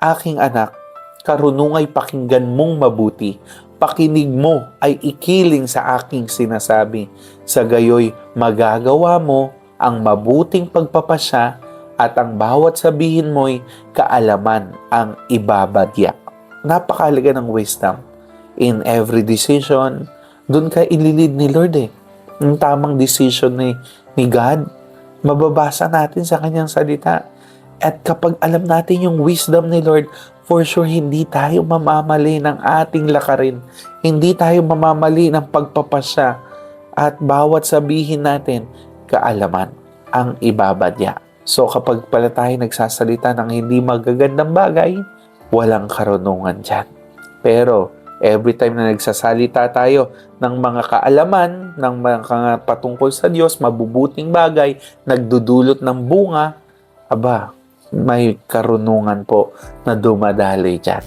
Aking anak, karunungay pakinggan mong mabuti. Pakinig mo ay ikiling sa aking sinasabi. Sa gayoy magagawa mo ang mabuting pagpapasya at ang bawat sabihin mo'y kaalaman ang ibabadya. Napakalaga ng wisdom. In every decision, dun ka ililid ni Lord eh. Yung tamang decision ni, ni God, mababasa natin sa kanyang salita. At kapag alam natin yung wisdom ni Lord, for sure hindi tayo mamamali ng ating lakarin. Hindi tayo mamamali ng pagpapasya. At bawat sabihin natin, kaalaman ang ibabadya. So kapag pala tayo nagsasalita ng hindi magagandang bagay, walang karunungan dyan. Pero every time na nagsasalita tayo ng mga kaalaman, ng mga patungkol sa Diyos, mabubuting bagay, nagdudulot ng bunga, aba, may karunungan po na dumadaloy dyan.